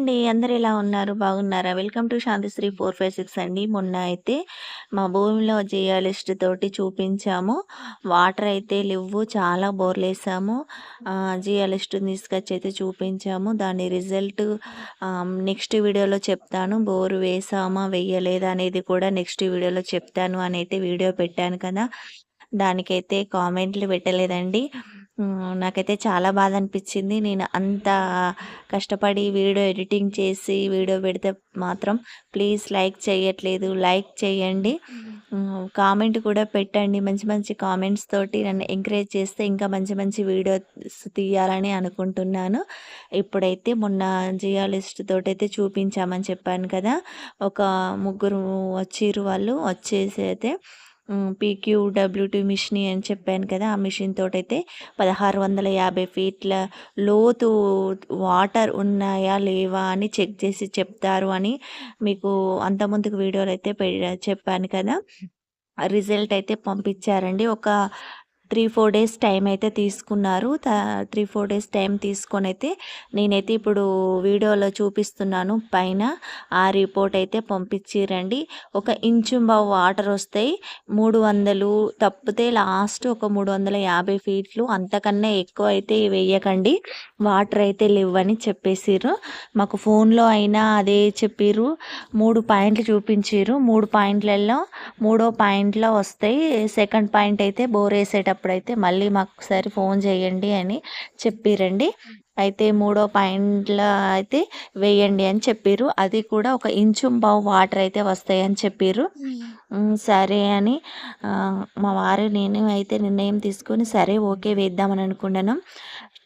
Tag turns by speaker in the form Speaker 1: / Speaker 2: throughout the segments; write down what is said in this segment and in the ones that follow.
Speaker 1: అండి. అందరు ఎలా ఉన్నారు? బాగున్నారా? వెల్కమ్ టు శాంతిశ్రీ 456 అండి. మొన్న అయితే మా భూమిలో జియాలిస్ట్ తోటి చూపించాము. వాటర్ అయితే లేవు చాలా బోర్లేసాము. జియాలిస్ట్ జియాలిస్ట్‌ని తీసుకొచ్చి అయితే చూపించాము. దాని రిజల్ట్ నెక్స్ట్ వీడియోలో చెప్తాను. బోర్ వేసామా, వేయలేదా అనేది కూడా నెక్స్ట్ వీడియోలో చెప్తాను అనైతే వీడియో పెట్టాను కదా! దానికైతే కామెంట్లు పెట్టలేదండి. నాకైతే చాలా బాధ అనిపించింది. నేను అంత కష్టపడి వీడియో ఎడిటింగ్ చేసి వీడియో పెడితే మాత్రం ప్లీజ్ లైక్ చేయట్లేదు. లైక్ చేయండి. కామెంట్ కూడా పెట్టండి. మంచి మంచి కామెంట్స్ తోటి నన్ను ఎంకరేజ్ చేస్తే ఇంకా మంచి మంచి వీడియోస్ తీయాలని అనుకుంటున్నాను. ఇప్పుడైతే మొన్న జియాలిస్ట్ తోటైతే చూపించామని చెప్పాను కదా! ఒక ముగ్గురు వచ్చిర్రు వాళ్ళు. వచ్చేసి అయితే హ్మ్. పీక్యూడబ్ల్యూటీ మిషన్ అని చెప్పాను కదా! ఆ మిషన్ తోటైతే 1650 ఫీట్ల లోతు వాటర్ ఉన్నాయా, లేవా అని చెక్ చేసి చెప్తారు అని మీకు అంతకుముందుకు వీడియోలో అయితే చెప్పాను కదా! రిజల్ట్ అయితే పంపించారండి. ఒక 3, 4 డేస్ టైం అయితే తీసుకున్నారు. త 3, 4 డేస్ టైం తీసుకొని అయితే నేనైతే ఇప్పుడు వీడియోలో చూపిస్తున్నాను పైన. ఆ రిపోర్ట్ అయితే పంపించిర్రండి. ఒక ఇంచుంబావు వాటర్ వస్తాయి. 300 తప్పితే లాస్ట్ ఒక 350 ఫీట్లు అంతకన్నా ఎక్కువ అయితే వేయకండి. వాటర్ అయితే లేవని చెప్పేసిర్రు. మాకు ఫోన్‌లో అయినా అదే చెప్పిర్రు. మూడు పాయింట్లు చూపించిర్రు. మూడు పాయింట్లలో మూడో పాయింట్‌లో వస్తాయి. సెకండ్ పాయింట్ అయితే బోర్ ఏసేటప్పుడైతే మళ్ళీ మాకు ఒకసారి ఫోన్ చేయండి అని చెప్పిర్రండి. అయితే మూడో పాయింట్‌లో అయితే వేయండి అని చెప్పిర్రు. అది కూడా ఒక ఇంచుంబావు వాటర్ అయితే వస్తాయని చెప్పిర్రు. హ్మ్. సరే అని మా వారు నేను అయితే నిర్ణయం తీసుకొని సరే ఓకే వేద్దామని అనుకున్నాను.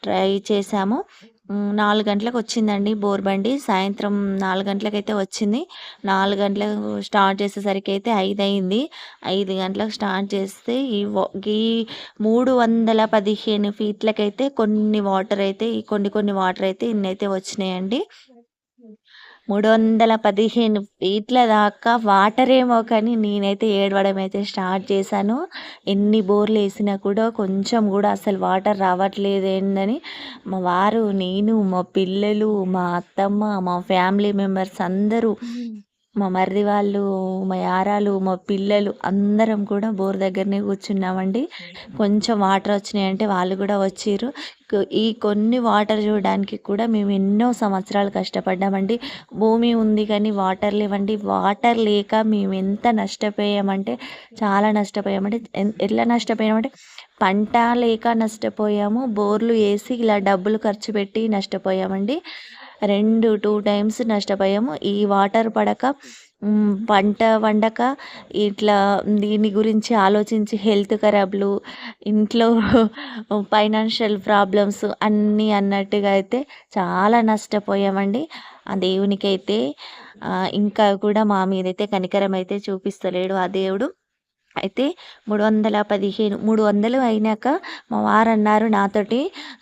Speaker 1: ట్రై చేశాము. నాలుగు గంటలకు వచ్చిందండి బోర్బండి సాయంత్రం నాలుగు గంటలకైతే వచ్చింది. నాలుగు గంటలకు స్టార్ట్ చేసేసరికి అయితే ఐదు అయింది. ఐదు గంటలకు స్టార్ట్ చేస్తే ఈ మూడు వందల పదిహేను ఫీట్లకైతే కొన్ని వాటర్ అయితే కొన్ని కొన్ని వాటర్ అయితే ఇన్నైతే వచ్చినాయండి. 315 ఫీట్ల దాకా వాటర్ ఏమో కానీ నేనైతే ఏడవడం అయితే స్టార్ట్ చేశాను. ఎన్ని బోర్లు వేసినా కూడా కొంచెం కూడా అసలు వాటర్ రావట్లేదేందని మా వారు, నేను, మా పిల్లలు, మా అత్తమ్మ, మా ఫ్యామిలీ మెంబర్స్ అందరూ మా మరిది వాళ్ళు, మా యారాలు, మా పిల్లలు అందరం కూడా బోర్ దగ్గరనే కూర్చున్నామండి. కొంచెం వాటర్ వచ్చినాయంటే వాళ్ళు కూడా వచ్చిర్రు. కొ ఈ కొన్ని వాటర్ చూడడానికి కూడా మేము ఎన్నో సంవత్సరాలు కష్టపడ్డామండి. భూమి ఉంది కానీ వాటర్ లేవండి. వాటర్ లేక మేము ఎంత నష్టపోయామంటే చాలా నష్టపోయామండి. ఎన్ ఎట్లా నష్టపోయామంటే పంట లేక నష్టపోయాము. బోర్‌లు ఏసి ఇలా డబ్బులు ఖర్చు పెట్టి నష్టపోయామండి. 2, 2 టైమ్స్ నష్టపోయాము. ఈ వాటర్ పడక పంట వండక ఇట్లా దీని గురించి ఆలోచించి హెల్త్ ఖరాబ్‌లు, ఇంట్లో ఫైనాన్షియల్ ప్రాబ్లమ్స్ అన్నీ అన్నట్టుగా అయితే చాలా నష్టపోయామండి. ఆ దేవునికైతే ఇంకా కూడా మా మీదైతే కనికరం అయితే చూపిస్తలేడు ఆ దేవుడు. అయితే 315 300 అయినాక మా వారు అన్నారు నాతోటి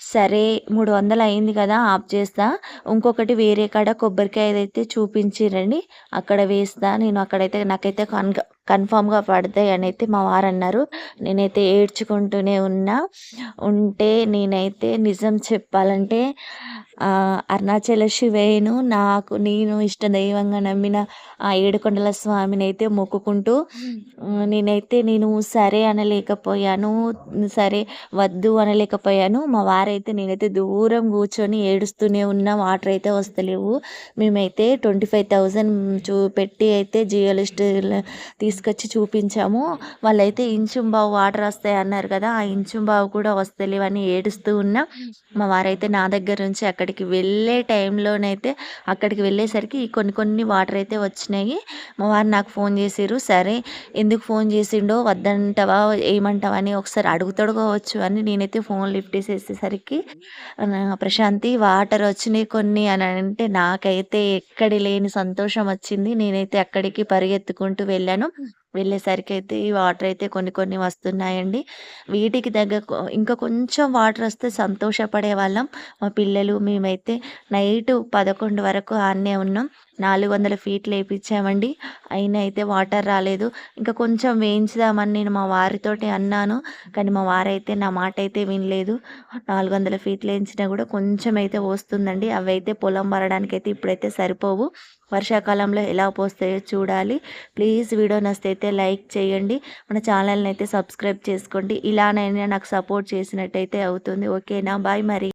Speaker 1: సరే 300 అయింది కదా! ఆఫ్ చేస్తా. ఇంకొకటి వేరే కాడ కొబ్బరికాయదైతే చూపించిరండి అక్కడ వేస్తా. నేను అక్కడైతే నాకైతే కన్ కన్ఫామ్గా పడతాయి అని అయితే మా వారు అన్నారు నేనైతే ఏడ్చుకుంటూనే ఉన్నా. ఉంటే నేనైతే నిజం చెప్పాలంటే అరుణాచల శివయ్యను నాకు నేను ఇష్ట దైవంగా నమ్మిన ఆ ఏడుకొండల స్వామినైతే మొక్కుకుంటూ హ్మ్. నేనైతే నేను సరే అనలేకపోయాను. సరే వద్దు అనలేకపోయాను. మా వారైతే నేనైతే దూరం కూర్చొని ఏడుస్తూనే ఉన్నా. వాటర్ అయితే వస్తలేవు. మేమైతే 25,000 చూ పెట్టి అయితే జియోలిస్ట్‌ల తీసుకొచ్చి చూపించాము. వాళ్ళైతే ఇంచుంబావు వాటర్ వస్తాయి అన్నారు కదా! ఆ ఇంచుంబావు కూడా వస్తలేవని ఏడుస్తూ ఉన్నా. మా వారైతే నా దగ్గర నుంచి అక్కడికి అక్కడికి వెళ్ళే టైంలోనైతే అక్కడికి వెళ్ళేసరికి కొన్ని కొన్ని వాటర్ అయితే వచ్చినాయి. మా వారు నాకు ఫోన్ చేసిరు సరే ఎందుకు ఫోన్ చేసిండో వద్దంటావా? ఏమంటావా? అని ఒకసారి అడుగుతాడు కావచ్చు అని నేనైతే ఫోన్ లిఫ్ట్ చేసేసరికి ప్రశాంతి వాటర్ వచ్చినాయి కొన్ని అని అంటే నాకైతే ఎక్కడి లేని సంతోషం వచ్చింది. నేనైతే అక్కడికి పరిగెత్తుకుంటూ వెళ్ళాను. వెళ్ళేసరికి అయితే ఈ వాటర్ అయితే కొన్ని కొన్ని వస్తున్నాయండి. వీటికి దగ్గర ఇంకా కొంచెం వాటర్ వస్తే సంతోషపడే వాళ్ళం. మా పిల్లలు మేమైతే నైట్ పదకొండు వరకు ఆన్నే ఉన్నాం. నాలుగు వందల ఫీట్లు వేయించామండి అయినా అయితే వాటర్ రాలేదు. ఇంకా కొంచెం వేయించుదామని నేను మా వారితోటి అన్నాను. కానీ మా వారైతే నా మాట అయితే వినలేదు. నాలుగు వందల ఫీట్లు వేయించినా కూడా కొంచెం అయితే వస్తుందండి అవి అయితే పొలం మరడానికి అయితే ఇప్పుడైతే సరిపోవు. వర్షాకాలంలో ఎలా పోస్తాయో చూడాలి. ప్లీజ్ వీడియో నచ్చితే అయితే లైక్ చేయండి. మన ఛానల్ని అయితే సబ్స్క్రైబ్ చేసుకోండి. ఇలానైనా నాకు సపోర్ట్ చేసినట్టయితే అవుతుంది. ఓకేనా? బాయ్ మరి.